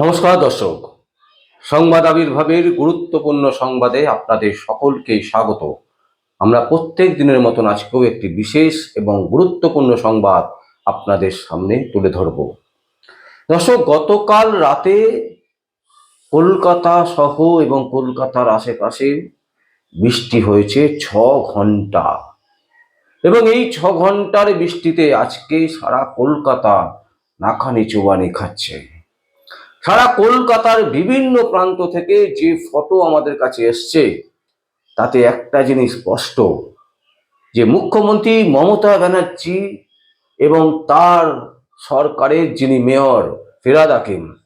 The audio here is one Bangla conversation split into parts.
নমস্কার দর্শক। সংবাদ আবির্ভাবের গুরুত্বপূর্ণ সংবাদে আপনাদের সকলকে স্বাগত। আমরা প্রত্যেক দিনের মতন আজকেও একটি বিশেষ এবং গুরুত্বপূর্ণ সংবাদ আপনাদের সামনে তুলে ধরব। দর্শক, গতকাল রাতে কলকাতা সহ এবং কলকাতার আশেপাশে বৃষ্টি হয়েছে ছ ঘণ্টা এবং এই ছ ঘণ্টার বৃষ্টিতে আজকে সারা কলকাতা নাখানি চুবানি খাচ্ছে। সারা কলকাতার বিভিন্ন প্রান্ত থেকে যে ফটো আমাদের কাছে এসছে, তাতে একটা জিনিস স্পষ্ট, যে মুখ্যমন্ত্রী মমতা ব্যানার্জি এবং তার সরকারের যিনি মেয়র ফিরাদ আকিম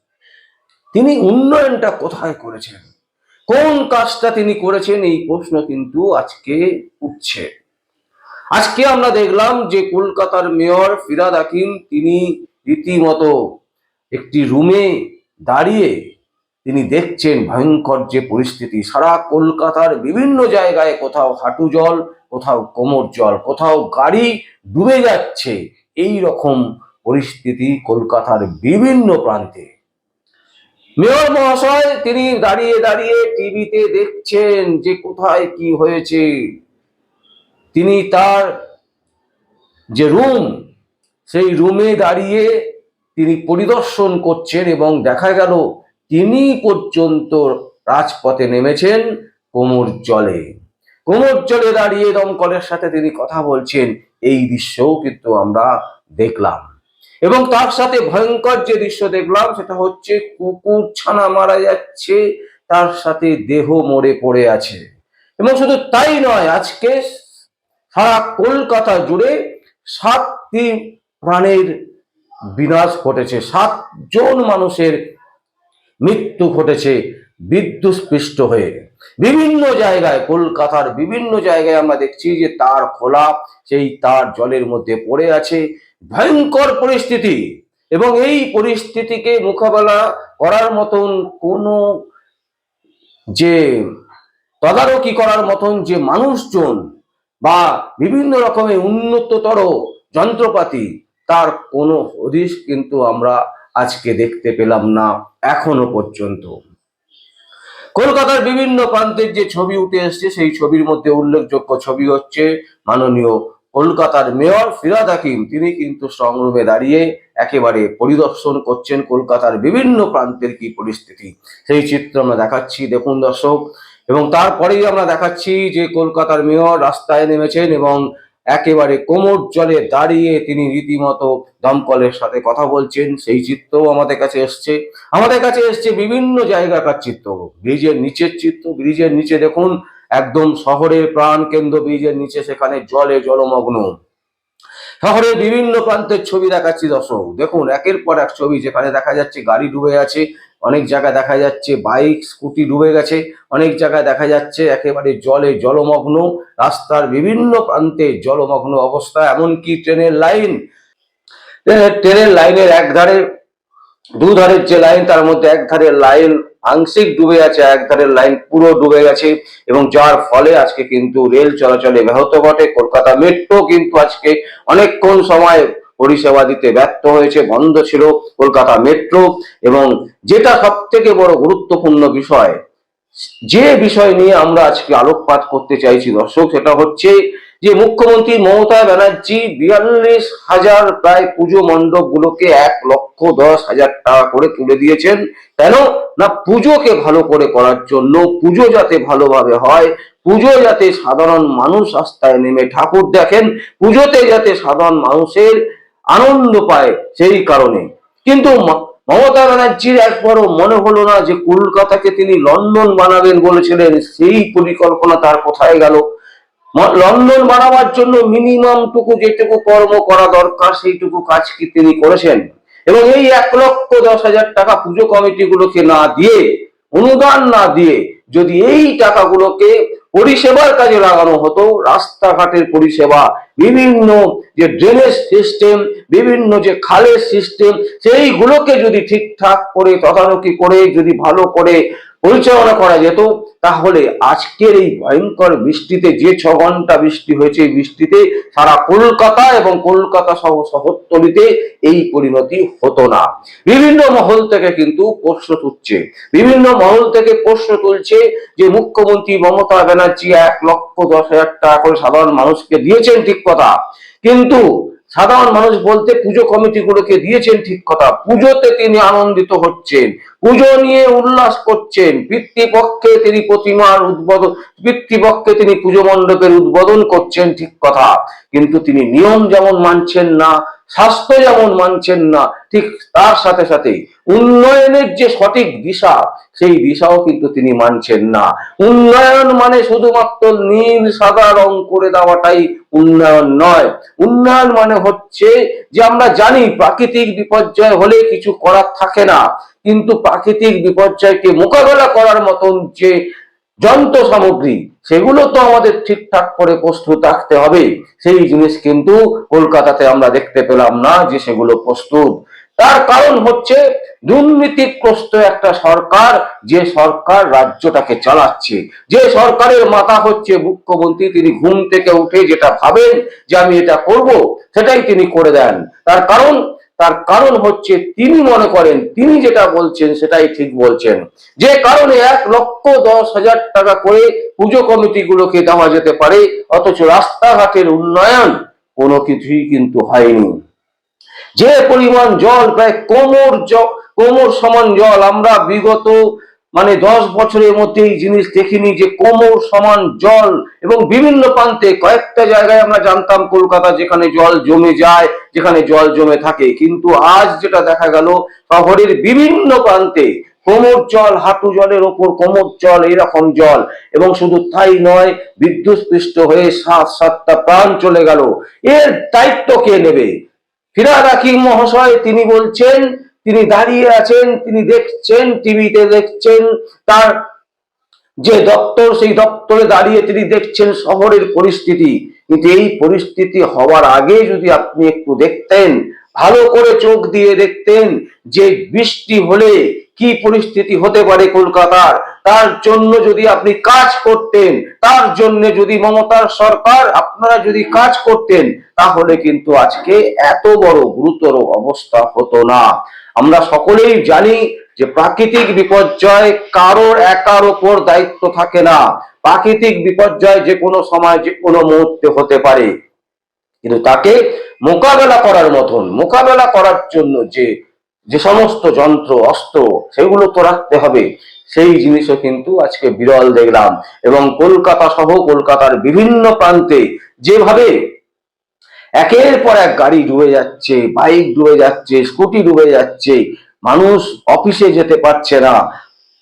তিনি উন্নয়নটা কোথায় করেছেন? কোন কাজটা তিনি করেছেন? এই প্রশ্ন কিন্তু আজকে উঠছে। আজকে আমরা দেখলাম যে কলকাতার মেয়র ফিরাদ আকিম তিনি রীতিমতো একটি রুমে দাঁড়িয়ে তিনি দেখছেন ভয়ঙ্কর যে পরিস্থিতি। সারা কলকাতার বিভিন্ন জায়গায় কোথাও হাঁটু জল, কোথাও কোমর জল, কোথাও গাড়ি ডুবে যাচ্ছে। এই রকম পরিস্থিতি কলকাতার বিভিন্ন প্রান্তে। মেয়র মহাশয়, তিনি দাঁড়িয়ে দাঁড়িয়ে টিভিতে দেখছেন যে কোথায় কি হয়েছে। তিনি তার যে রুম, সেই রুমে দাঁড়িয়ে তিনি পরিদর্শন করছেন এবং দেখা গেল তিনি পর্যন্ত রাজপথে নেমেছেন কোমর জলে। কোমর জলে দাঁড়িয়ে দমকলের সাথে তিনি কথা বলছেন, এই দৃশ্যও কিন্তু আমরা দেখলাম। এবং তার সাথে ভয়ঙ্কর যে দৃশ্য দেখলাম, সেটা হচ্ছে কুকুর ছানা মারা যাচ্ছে, তার সাথে দেহ মরে পড়ে আছে। এবং শুধু তাই নয়, আজকে সারা কলকাতা জুড়ে সাতটি প্রাণের বিনাশ ঘটেছে। সাতজন মানুষের মৃত্যু ঘটেছে বিদ্যুৎ স্পৃষ্ট হয়ে। বিভিন্ন জায়গায়, কলকাতার বিভিন্ন জায়গায় আমরা দেখছি যে তার খোলা, সেই তার জলের মধ্যে পড়ে আছে। ভয়ঙ্কর পরিস্থিতি। এবং এই পরিস্থিতিকে মোকাবেলা করার মতন কোনো যে তদারকি করার মতন যে মানুষজন বা বিভিন্ন রকমের উন্নততর যন্ত্রপাতি তার কোনো হদিশ কিন্তু আমরা আজকে দেখতে পেলাম না, এখনও পর্যন্ত। কলকাতার বিভিন্ন প্রান্তের যে ছবি উঠে এসছে, সেই ছবির মধ্যে উল্লেখযোগ্য ছবি হচ্ছে মাননীয় কলকাতার মেয়র ফিরাদ হাকিম। তিনি কিন্তু সংগ্রমে দাঁড়িয়ে একেবারে পরিদর্শন করছেন কলকাতার বিভিন্ন প্রান্তের কি পরিস্থিতি। সেই চিত্র আমরা দেখাচ্ছি, দেখুন দর্শক। এবং তারপরেই আমরা দেখাচ্ছি যে কলকাতার মেয়র রাস্তায় নেমেছেন এবং একেবারে কোমর জলে দাঁড়িয়ে তিনি রীতিমতো দমকলের সাথে কথা বলছেন। সেই চিত্রও আমাদের কাছে এসছে। আমাদের কাছে এসছে বিভিন্ন জায়গাকার চিত্র। ব্রিজের নিচের চিত্র, ব্রিজের নিচে দেখুন, একদম শহরের প্রাণ কেন্দ্র ব্রিজের নিচে, সেখানে জলে জলমগ্ন। শহরের বিভিন্ন প্রান্তের ছবি দেখাচ্ছি, দর্শক। দেখুন, একের পর এক ছবি যেখানে দেখা যাচ্ছে গাড়ি ডুবে আছে অনেক জায়গায় দেখা যাচ্ছে বাইক, স্কুটি ডুবে গেছে, অনেক জায়গায় দেখা যাচ্ছে একেবারে জলে জলমগ্ন, রাস্তার বিভিন্ন প্রান্তে জলমগ্ন অবস্থা, এমনকি ট্রেনের লাইন। ট্রেনের লাইনের এক ধারে দু ধারের যে লাইন, তার মধ্যে এক ধারের লাইন আংশিক ডুবে আছে এক ধারের লাইন পুরো ডুবে গেছে এবং যার ফলে আজকে কিন্তু রেল চলাচলে ব্যাহত ঘটে। কলকাতা মেট্রো কিন্তু আজকে অনেকক্ষণ সময় পরিষেবা দিতে ব্যর্থ হয়েছে, বন্ধ ছিল কলকাতা মেট্রো এবং যেটা সব থেকে বড় গুরুত্বপূর্ণ বিষয়, যে বিষয় নিয়ে আমরা আজকে আলোকপাত করতে চাইছি দর্শক, সেটা হচ্ছে যে মুখ্যমন্ত্রী মমতা ব্যানার্জি বিয়াল্লিশ হাজার প্রায় পুজো মণ্ডপ গুলোকে এক লক্ষ দশ হাজার টাকা করে তুলে দিয়েছেন। কেন? না, পুজোকে ভালো করে করার জন্য, পুজো যাতে ভালোভাবে হয়, পুজো যাতে সাধারণ মানুষ রাস্তায় নেমে ঠাকুর দেখেন, পুজোতে যাতে সাধারণ মানুষের আনন্দ পায়, সেই কারণে। কিন্তু মমতা ব্যানার্জির একবারও মনে হলো না যে কলকাতাকে তিনি লন্ডন বানাবেন বলেছিলেন, সেই পরিকল্পনা তার কোথায় গেল? লন্ডন বানাবার জন্য মিনিমাম টুকু যেটুকু কর্ম করা দরকার, সেইটুকু কাজ কি তিনি করেছেন? এবং এই এক লক্ষ দশ হাজার টাকা পুজো কমিটিগুলোকে না দিয়ে, অনুদান না দিয়ে, যদি এই টাকাগুলোকে পরিষেবার কাজে লাগানো হতো, রাস্তাঘাটের পরিষেবা, বিভিন্ন যে ড্রেনেজ সিস্টেম বিভিন্ন যে খালের সিস্টেম সেইগুলোকে যদি ঠিকঠাক করে, তদারকি করে, যদি ভালো করে পরিচালনা করা যেত তাহলে আজকের এই ভয়ঙ্কর বৃষ্টিতে যে ছ ঘণ্টা বৃষ্টি হয়েছে এই বৃষ্টিতে সারা কলকাতা এবং কলকাতা সহ শহরতলিতে এই পরিণতি হতো না। বিভিন্ন মহল থেকে কিন্তু প্রশ্ন তুলছে। বিভিন্ন মহল থেকে প্রশ্ন তুলছে যে মুখ্যমন্ত্রী মমতা ব্যানার্জি এক লক্ষ দশ হাজার টাকা করে সাধারণ মানুষকে দিয়েছেন ঠিক কথা। কিন্তু সাধারণ মানুষ বলতে পুজো কমিটিগুলোকে দিয়েছেন ঠিক কথা। পুজোতে তিনি আনন্দিত হচ্ছেন, পুজো নিয়ে উল্লাস করছেন, পিতৃপক্ষে তিনি প্রতিমার উদ্বোধন পিতৃপক্ষে তিনি পুজো মণ্ডপের উদ্বোধন করছেন ঠিক কথা। কিন্তু তিনি নিয়ম যেমন মানছেন না স্বাস্থ্য যেমন মানছেন না, ঠিক তার সাথে সাথে উন্নয়নের যে সঠিক দিশা, সেই দিশাও কিন্তু তিনি মানছেন না। উন্নয়ন মানে শুধুমাত্র নীল, সাদা রং করে দেওয়াটাই উন্নয়ন নয়। উন্নয়ন মানে হচ্ছে যে আমরা জানি প্রাকৃতিক বিপর্যয় হলে কিছু করার থাকে না, কিন্তু প্রাকৃতিক বিপর্যয়কে মোকাবেলা করার মতন যে যন্ত্র সামগ্রী সেগুলো তো আমাদের ঠিকঠাক করে প্রস্তুত রাখতে হবে। সেই জিনিস কিন্তু কলকাতাতে আমরা দেখতে পেলাম না যে সেগুলো প্রস্তুত। তার কারণ হচ্ছে দুর্নীতিগ্রস্ত একটা সরকার, যে সরকার রাজ্যটাকে চালাচ্ছে। যে সরকারের মাথা হচ্ছে মুখ্যমন্ত্রী, তিনি ঘুম থেকে উঠে যেটা ভাবেন যে আমি এটা করব, সেটাই তিনি করে দেন। তার কারণ তার কারণ হচ্ছে তিনি মনে করেন, তিনি যেটা বলছেন সেটাই ঠিক বলছেন। যে কারণে এক লক্ষ দশ হাজার টাকা করে পুজো কমিটিগুলোকে দেওয়া যেতে পারে, অথচ রাস্তাঘাটের উন্নয়ন কোনো কিছুই কিন্তু হয়নি। যে পরিমাণ জল, প্রায় কোমর কোমর সমান জল আমরা বিগত মানে দশ বছরের মধ্যে এই জিনিস দেখিনি যে কোমর সমান জল এবং বিভিন্ন প্রান্তে কয়েকটা জায়গায় আমরা জানতাম কলকাতা যেখানে জল জমে যায়, যেখানে জল জমে থাকে। কিন্তু আজ যেটা দেখা গেল, শহরের বিভিন্ন প্রান্তে কোমর জল, হাঁটু জলের ওপর কোমর জল, এরকম জল। এবং শুধু তাই নয় বিদ্যুৎ পৃষ্ঠ হয়ে সাত সাতটা প্রাণ চলে গেল। এর দায়িত্ব কে নেবে? ফিরাদ হাকিম মহাশয় তিনি বলছেন তিনি দাঁড়িয়ে আছেন, তিনি দেখছেন, টিভিতে দেখছেন, তার যে দপ্তর, সেই দপ্তরে দাঁড়িয়ে তিনি দেখছেন শহরের পরিস্থিতি। কিন্তু এই পরিস্থিতি হওয়ার আগে যদি আপনি একটু দেখতেন, ভালো করে চোখ দিয়ে দেখতেন যে বৃষ্টি হলে কি পরিস্থিতি হতে পারে কলকাতার। তার জন্য যদি আপনি কাজ করতেন, তার জন্য যদি মমতার সরকার আপনারা যদি কাজ করতেন, তাহলে কিন্তু আজকে এত বড় গুরুতর অবস্থা হতো না। আমরা সকলেই জানি যে প্রাকৃতিক বিপর্যয় কারোর একার ওপর দায়িত্ব থাকে না। প্রাকৃতিক বিপর্যয় যে কোনো সময়, যে কোনো মুহূর্তে হতে পারে। কিন্তু তাকে মোকাবেলা করার মতন, মোকাবেলা করার জন্য যে যে সমস্ত যন্ত্র, অস্ত্র, সেগুলো তো রাখতে হবে। সেই জিনিসও কিন্তু আজকে বিরল দেখলাম। এবং কলকাতা সহ কলকাতার বিভিন্ন প্রান্তে যেভাবে একের পর এক গাড়ি ডুবে যাচ্ছে, বাইক ডুবে যাচ্ছে, স্কুটি ডুবে যাচ্ছে। মানুষ অফিসে যেতে পারছে না।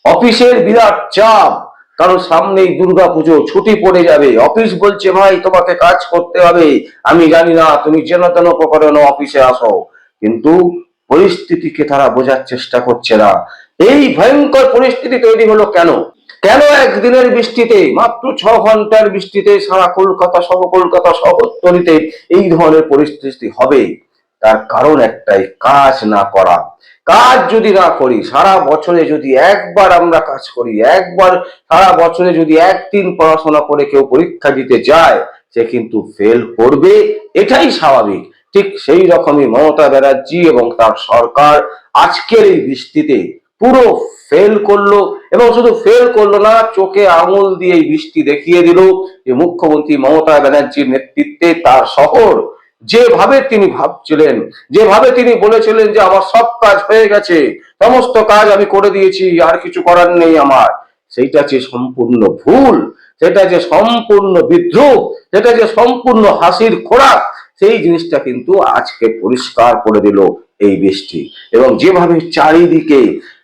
অফিসের বিরাট চাপ। কারণ সামনেই দুর্গা পুজো, ছুটি পড়ে যাবে। অফিস বলছে, ভাই, তোমাকে কাজ করতে হবে। আমি জানি না, তুমি যেন তেন প্রকারণ অফিসে আসো। কিন্তু পরিস্থিতিকে তারা বোঝার চেষ্টা করছে না। এই ভয়ঙ্কর পরিস্থিতি তৈরি হলো কেন? কেন একদিনের বৃষ্টিতে, মাত্র ছ ঘণ্টার বৃষ্টিতে সারা কলকাতা সহ কলকাতা শহরতলিতে এই ধরনের পরিস্থিতি হবে? তার কারণ একটাই, কাজ না করা। কাজ যদি না করি, সারা বছরে যদি একবার আমরা কাজ করি, একবার সারা বছরে যদি একদিন পড়াশোনা করে কেউ পরীক্ষা দিতে যায়, সে কিন্তু ফেল করবে। এটাই স্বাভাবিক। ঠিক সেই রকমই মমতা ব্যানার্জি এবং তার সরকার আজকের এই বৃষ্টিতে পুরো ফেল করল এবং শুধু ফেল করল না, চোখে আঙুল দিয়ে বৃষ্টি দেখিয়ে দিল যে মুখ্যমন্ত্রী মমতা ব্যানার্জির নেতৃত্বে তার শহর। যেভাবে তিনি ভাবছিলেন, যেভাবে তিনি বলেছিলেন যে আমার সব কাজ হয়ে গেছে, সমস্ত কাজ আমি করে দিয়েছি, আর কিছু করার নেই আমার, সেইটা যে সম্পূর্ণ ভুল, সেটা যে সম্পূর্ণ বিদ্রুপ, সেটা যে সম্পূর্ণ হাসির খোরাক, সেই জিনিসটা কিন্তু আজকে পরিষ্কার করে দিল এই বৃষ্টি। এবং যেভাবে চারিদিকে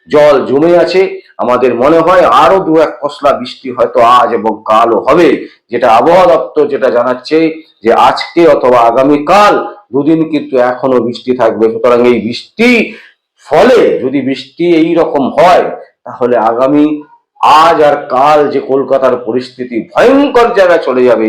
জল জমে আছে। আমাদের মনে হয় আরও দু এক পশলা বৃষ্টি হয়তো আজ এবং কালও হবে। যেটা আবহাওয়া দপ্তর যেটা জানাচ্ছে যে আজকে অথবা আগামীকাল দুদিন কিন্তু এখনও বৃষ্টি থাকবে। সুতরাং এই বৃষ্টি ফলে যদি বৃষ্টি এই রকম হয়, তাহলে আগামী আজ আর কাল যে কলকাতার পরিস্থিতি ভয়ঙ্কর জায়গায় চলে যাবে।